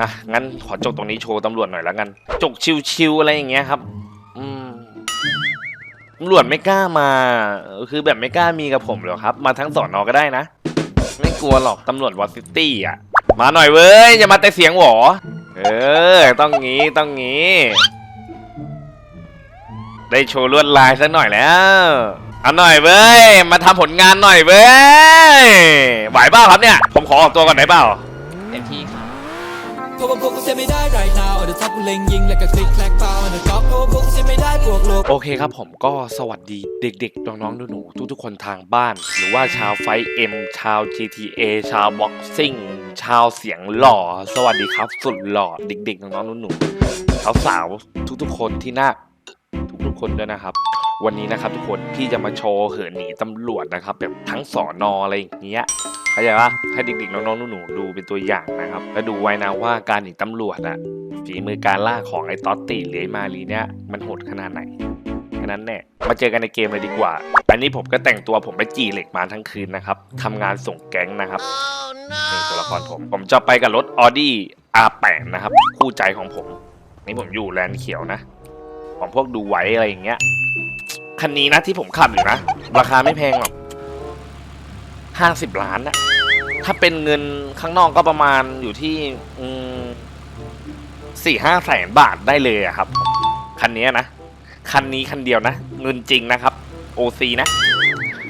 อะงั้นขอจกตรงนี้โชว์ตำรวจหน่อยแล้วกัน จกชิวๆอะไรอย่างเงี้ยครับ อืมตำรวจไม่กล้ามา คือแบบไม่กล้ามีกับผมหรอกครับ มาทั้งสอนอก็ได้นะ ไม่กลัวหรอกตำรวจวอซิตี้อะ มาหน่อยเว้ย อย่ามาแต่เสียงหวอ เออ ต้องงี้ต้องงี้ ได้โชว์ลวดลายสักหน่อยแล้วเอาหน่อยเว้ย มาทำผลงานหน่อยเว้ย ไหวเปล่าครับเนี่ย ผมขอออกตัวก่อนได้เปล่าเต็มที่ เพราะว่าพวกกูเสียไม่ได้ right now เดี๋ยวทับกูเล็งยิงแล้วก็คลิกแคลกเปล่าเดี๋ยวก๊อกเพราะว่าพวกกูเสียไม่ได้บวกลบ โอเคครับผมก็สวัสดีเด็กๆ น้องๆหนูๆทุกๆคนทางบ้าน หรือว่าชาวไฟเอ็มชาว GTA ชาวบ็อกซิ่งชาวเสียงหล่อ สวัสดีครับสุดหล่อเด็กๆ น้องๆหนูๆสาวๆทุกๆคนที่น่าทุกๆคนด้วยนะครับ วันนี้นะครับทุกคนพี่จะมาโชว์เหินหนีตำรวจนะครับแบบทั้งสอนออะไรอย่างเงี้ยเข้าใจปะให้เด็กๆน้องๆหนูๆดูเป็นตัวอย่างนะครับแล้วดูไว้นะว่าการหนีตำรวจอะฝีมือการล่าของไอ้ตอตติหรือไอ้มารีเนี่ยมันโหดขนาดไหนแค่นั้นแน่มาเจอกันในเกมเลยดีกว่า อันนี้ผมก็แต่งตัวผมไปจีเหล็กมาทั้งคืนนะครับทำงานส่งแก๊งนะครับนี่ตัวละครผม ผมจะไปกับรถ Audi R8 นะครับ คู่ใจของผม นี่ผมอยู่แลนด์เขียวนะของพวกดูไว้อะไรอย่างเงี้ย คันนี้นะที่ผมขับอยู่นะ ราคาไม่แพงหรอกห้าสิบล้านนะถ้าเป็นเงินข้างนอกก็ประมาณอยู่ที่สี่ห้าแสนบาทได้เลยครับ คันนี้นะ คันนี้คันเดียวนะ เงินจริงนะครับ OC นะ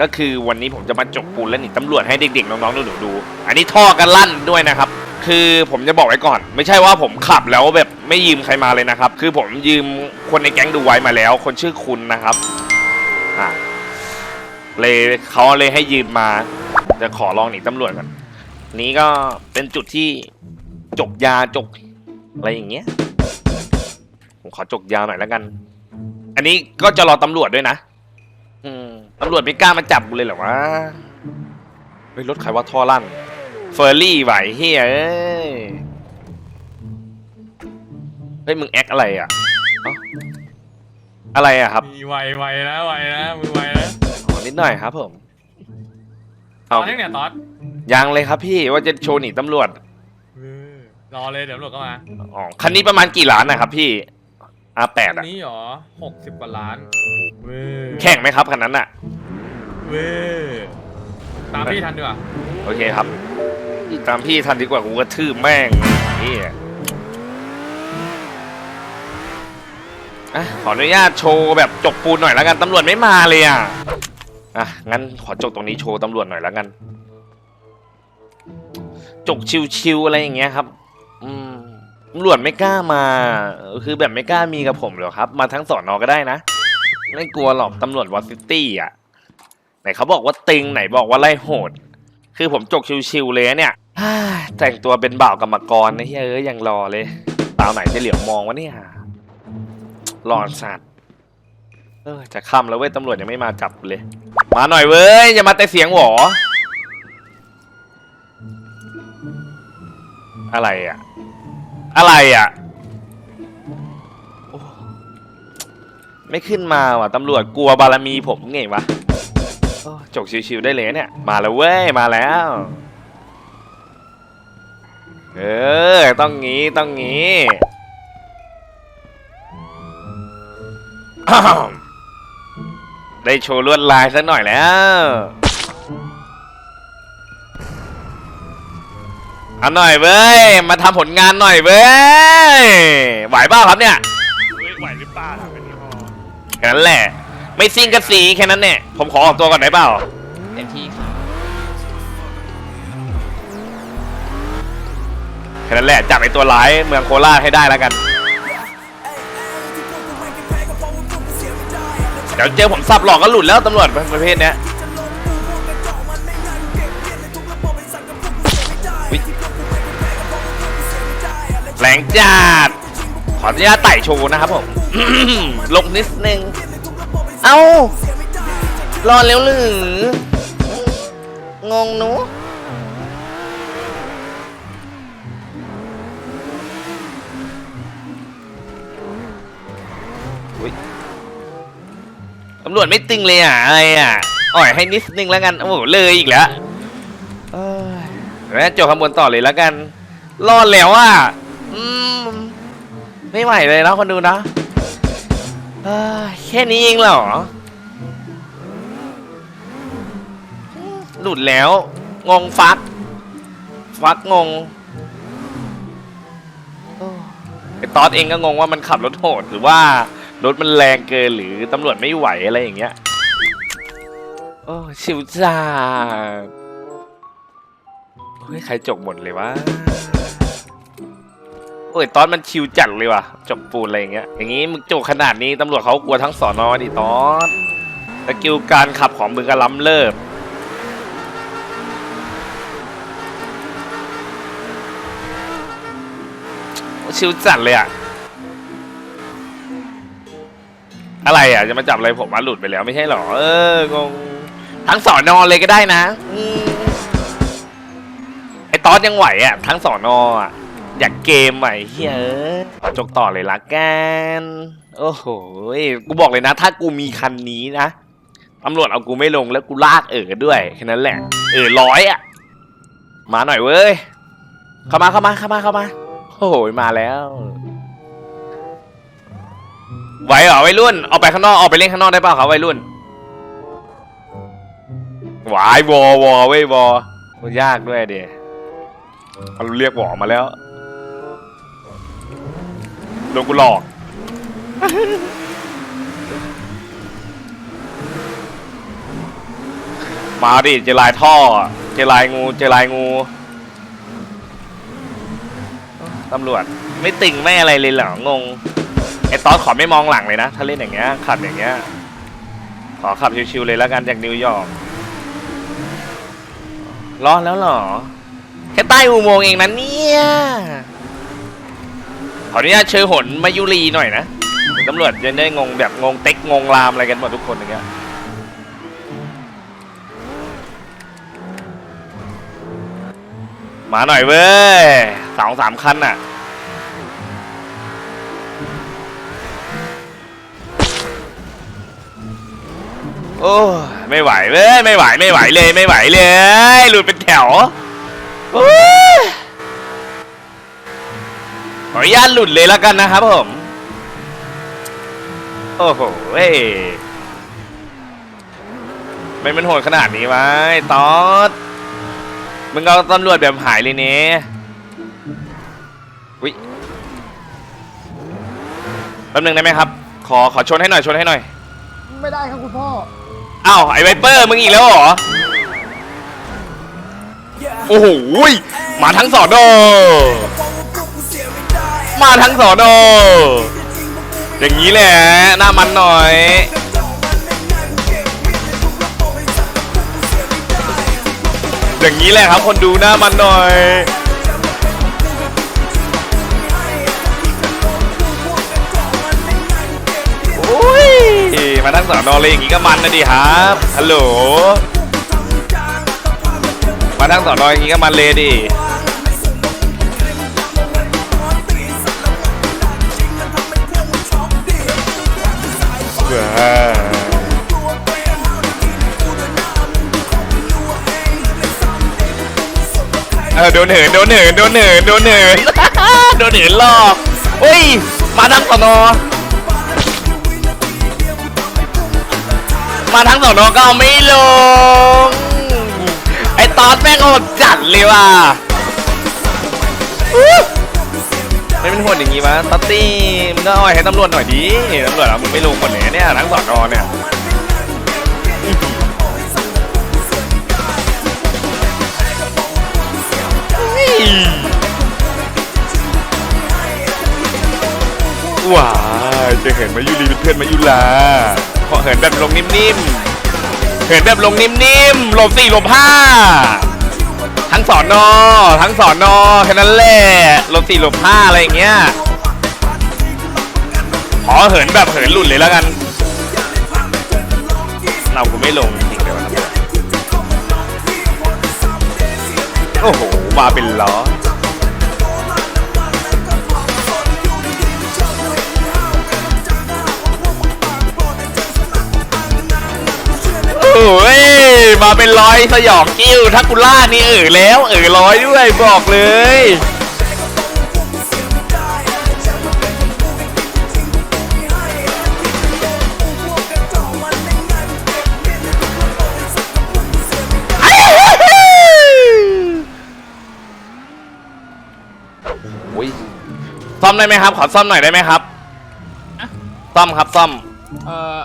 ก็คือวันนี้ผมจะมาจกปูนและหนีตำรวจให้เด็กๆ น้องๆหนูๆดู อันนี้ท่อกันลั่นด้วยนะครับคือผมจะบอกไว้ก่อน ไม่ใช่ว่าผมขับแล้วแบบไม่ยืมใครมาเลยนะครับ คือผมยืมคนในแก๊งดูไว้มาแล้ว คนชื่อคุณนะครับ อะเลยเขาเลยให้ยืมมา จะขอลองหนีตำรวจก่อนนี้ก็เป็นจุดที่จกยาจกอะไรอย่างเงี้ยผมขอจกยาหน่อยแล้วกัน อันนี้ก็จะรอตำรวจด้วยนะอืตำรวจไม่กล้ามาจับกูเลยเหรอวะเฮ้ยรถใครว่าท่อลั่น เฟอร์รี่ไหวเฮียเอ้ยเฮ้ยมึงแอคอะไรอะ อ้าอะไรอะครับมีไวไวนะไวนะมือไวนะขอนิดหน่อยครับผมตเอาอนนี้เนี่ยตอดยังเลยครับพี่ว่าจะโชว์หนีตำรวจเออรอเลยเดี๋ยวตำรวจก็มาอ๋อคันนี้ประมาณกี่ล้านนะครับพี่ R8 อัอะนนี้หรอหกสิบกว่าล้านเว้ยแข่งไหมครับคันนั้นอะเว้ยตามพี่ทันดีกว่าโอเคครับ ตามพี่ทันดีกว่ากูกระทืบแม่งนี่ อะขออนุญาตโชว์แบบจกปูนหน่อยแล้วกันตำรวจไม่มาเลยอะอะงั้นขอจกตรงนี้โชว์ตำรวจหน่อยแล้วกัน จกชิวๆอะไรอย่างเงี้ยครับ อืมตำรวจไม่กล้ามา คือแบบไม่กล้ามีกับผมหรอกครับ มาทั้งสอนอก็ได้นะ ไม่กลัวหรอกตำรวจวอซิตี้อะ ไหนเขาบอกว่าตึงไหนบอกว่าไล่โหด คือผมจกชิวๆเลยเนี่ยแต่งตัวเป็นบ่าวกรรมกรนะเฮ้ยเอ้ยยังรอเลยสาวไหนจะเหลียวมองวะเนี่ย หลอนสัตว์เออจะค่ำแล้วเว้ยตำรวจยังไม่มาจับเลย มาหน่อยเว้ย อย่ามาแต่เสียงหวออะไรอะ อะไรอะโอ้ไม่ขึ้นมาว่ะตำรวจกลัวบารมีผมไงวะโอ้จกชิวๆได้เลยเนี่ย มาแล้วเว้ย มาแล้ว เออ ต้องงี้ ต้องงี้ ได้โชว์ลวดลายสักหน่อยแล้วเอาหน่อยเว้ย มาทำผลงานหน่อยเว้ย ไหวเปล่าครับเนี่ยไหวหรือเปล่าถามกันนี่พอแค่นั้นแหละ ไม่ซิ่งกับสีแค่นั้นเนี่ย ผมขอออกตัวก่อนได้เปล่าเต็มที่ครับแค่นั้นแหละ จับไอตัวร้ายเมืองโคราชให้ได้แล้วกัน เดี๋ยวเจอผมสับหลอกก็หลุดแล้วตำรวจประเภทเนี้ยแรงจัดขออนุญาตไต่โชว์นะครับผม ลงนิดนึง เอ้ารอแล้วหรืองงหนู ตำรวจไม่ตึงเลยอะอะไรอะอ่อยให้นิดนึงแล้วกันโอ้โหเลยอีกแล้วเอ้ยเดี๋ยวจบขบวนต่อเลยแล้วกัน รอดแล้วอะไม่ไหวเลยนะคนดูนะเอ้ยแค่นี้เองเหรอหลุดแล้ว งงฟัก ฟักงงโอ้ไอตอสเองก็งงว่ามันขับรถโหดหรือว่า รถมันแรงเกินหรือตำรวจไม่ไหวอะไรอย่างเงี้ย โอ้ชิวจ้าดเฮ้ยใครจกหมดเลยวะโอ้ยตอนมันชิวจัดเลยว่ะจกปูนอะไรอย่างเงี้ย อย่างงี้มึงจกขนาดนี้ตำรวจเขากลัวทั้งสอนอดิตอนสกิลการขับของมึงก็ล้ำเลิศชิวจัดเลยอะ อะไรอะจะมาจับอะไรผมมาหลุดไปแล้วไม่ใช่หรอ เอองงทั้งสอนอเลยก็ได้นะอืมไอตอนยังไหวอะ ทั้งสอนออะ อยากเกมใหม่เฮ้ยขอจกต่อเลยละกัน โอ้โหกูบอกเลยนะ ถ้ากูมีคันนี้นะตำรวจเอากูไม่ลงแล้วกูลากเออด้วยแค่นั้นแหละ เออร้อยอะ มาหน่อยเว้ย เข้ามาเข้ามาเข้ามาเข้ามา โอ้โหมาแล้ว ไหวเหรอวัยรุ่นออกไปข้างนอกออกไปเล่นข้างนอกได้เปล่าครับวัยรุ่นหวายวอวอเว้ยวอมันยากด้วยเดียมันเรียกหวอมาแล้วโดนกูหลอก มาดิเจลายท่อ เจลายงูเจลายงูตำรวจไม่ติ่งไม่อะไรเลยเหรองง ไอตอนขอไม่มองหลังเลยนะ ถ้าเล่นอย่างเงี้ยขับอย่างเงี้ย ขอขับชิวๆเลยแล้วกันจากนิวยอร์กร้อนแล้วเหรอ แค่ใต้อุโมงค์เองนะเนี่ย ขออนุญาตเชิญหนมายุรีหน่อยนะตำรวจจะได้งงแบบงงเต็กงงรามอะไรกันหมดทุกคนอย่างเงี้ยมาหน่อยเว้ยสองสามคันน่ะ โอ้ยไม่ไหวเว้ยไม่ไหวไม่ไหวเลยไม่ไหวเลยหลุดเป็นแถวโอ้ยขออนุญาตหลุดเลยแล้วกันนะครับผม โอ้โหเว้ยไม่มันโหดขนาดนี้ไอ้ตอดมึงเอาตำรวจแบบหายเลยเนี่ยวิแป๊บนึงได้ไหมครับ ขอขอชนให้หน่อยชนให้หน่อย ไม่ได้ครับคุณพ่อ อ้าวไอ้ไวเปอร์มึงอีกแล้วเหรอ โอ้โหมาทั้งสอนอมาทั้งสอนออย่างนี้แหละหน้ามันหน่อยอย่างนี้แหละครับคนดูหน้ามันหน่อย มาทั้งสอนอเลยอย่างงี้ก็มันนะดิครับฮัลโหลมาทั้งสอนออย่างงี้ก็มันเลยดิว้าวเออโดนเหินโดนเหินโดนเหินโดนเหินโดนเหินหลอกเฮ้ยมาทั้งสอนอ มาทั้งสองน้องก็เอาไม่ลง ไอตอดแม่งโหดจัดเลยว่ะไม่เป็นโหดอย่างงี้วะตัตตี้มึงก็เอาไว้ให้ตำรวจหน่อยดิตำรวจอะมึงไม่ลงคนไหนเนี่ยทั้งสองนอเนี่ยว้าจะเห็นมายุรีเป็นเพื่อนมายุลา เหินแบบลงนิ่มๆเหินแบบลงนิ่มๆหลบสี่หลบห้าทั้งสอนอทั้งสอนอแค่นั้นแหละหลบสี่หลบห้าอะไรอย่างเงี้ยขอเหินแบบเหินหลุดเลยแล้วกัน เรากูไม่ลงจริงเลยวะโอ้โหมาเป็นล้อ โหมาเป็นร้อยสยองกิ้วทักกุล่านี่เออแล้วเออร้อยด้วยบอกเลยซ่อมได้ไหมครับ ขอซ่อมหน่อยได้ไหมครับ ซ่อมครับซ่อม เอ่อ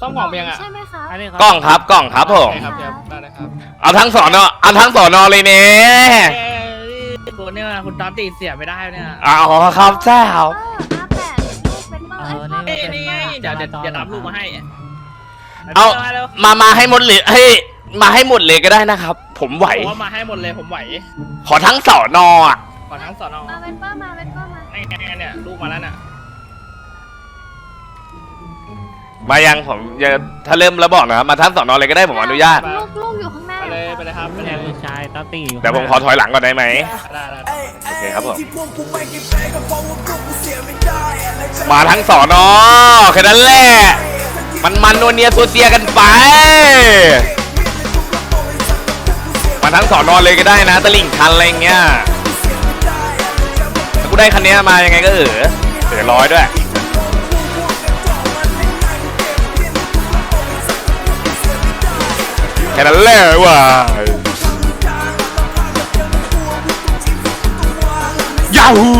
ซ่อมของเพียงอะ ใช่ไหม คะอันนี้กล้องครับกล้องครับผมใช่ครับเดี๋ยวได้เลยครับเอาทั้งสอนอเอาทั้งสอนอเลยเนี่ย เอ้ยคุณเนี่ยคุณตอนตีเสียไม่ได้เนี่ยอ๋อครับเจ้าเออห้าแปดลูกเป็นเบอร์เอ้ยนี่ไงเดี๋ยวเดี๋ยวเดี๋ยวรับลูกมาให้เอามาเร็วมามาให้หมดเลยให้ยมาให้หมดเลยก็ได้นะครับ ผมไหว ผมว่ามาให้หมดเลยผมไหวขอทั้งสอนออะขอทั้งสอนอมาเป็นเบอร์มาเป็นเบอร์มา ไอ้ไงเนี่ยลูกมาแล้วน่ะ มายังผมจะถ้าเริ่มแล้วบอกนะครับ มาทั้งสอนอเลยก็ได้ผมอนุญาต ลูกลูกอยู่ข้างหน้าไปเลยไปเลยครับไปเลยผู้ชายตาตีอยู่แต่ผมขอถอยหลังก่อนได้ไหม ได้ได้ได้โอเคครับผม มาทั้งสอนอแค่นั้นแหละ มันมันนวเนียตัวเซียกันไป มาทั้งสอนอเลยก็ได้นะตะลิ่งคันอะไรอย่างเงี้ยถ้ากูได้คันเนี้ยมายังไงก็เออเสือร้อยด้วย แค่นั้นแหละว่ะยาฮู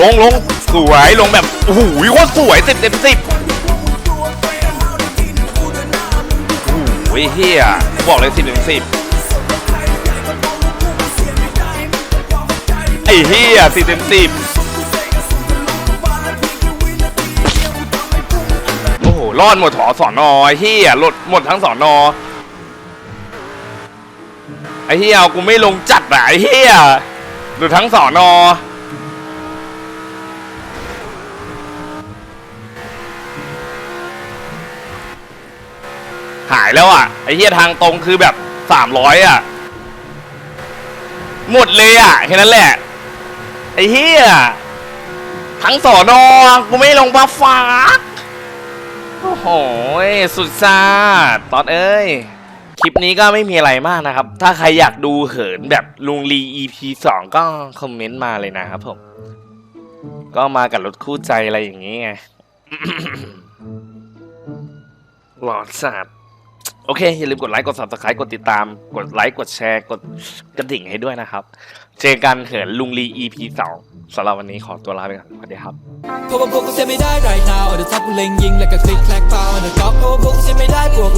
ลงลงสวยลงแบบโอ้โหโคตรสวยสิบเต็มสิบโอ้โหเฮียบอกเลยสิบเต็มสิบไอ้เฮียสิบเต็มสิบ รอดหมดถอสอนอไอ้เฮียหลดหมดทั้งสอนอไอ้เฮียเอากูไม่ลงจัดอะไอ้เฮียหลุดทั้งสอนอหายแล้วอะไอ้เหี้ยทางตรงคือแบบสามร้อยอะ หมดเลยอะแค่นั้นแหละ ไอ้เหี้ยทั้งสอนอกูไม่ลงบัฟฟ้า โอ้โหสุดซาดตอนเอ้ย คลิปนี้ก็ไม่มีอะไรมากนะครับ ถ้าใครอยากดูเหินแบบลุงลี EP สองก็คอมเมนต์มาเลยนะครับผม ก็มากับรถคู่ใจอะไรอย่างนี้ไงหลอดสัตว์ โอเค อย่าลืมกดไลค์ กด subscribe กดติดตาม กดไลค์ กดแชร์ กดกระดิ่งให้ด้วยนะครับ เจอกันเหินลุงลี EP 2สำหรับวันนี้ขอตัวลาไปก่อน สวัสดีครับ เพราะว่าพวกกูเซไม่ได้ right now เดี๋ยวทับกูเล็งยิงแล้วก็คลิกแคลกเปล่าเดี๋ยวก๊อปเพราะว่าพวกกูเซไม่ได้พวก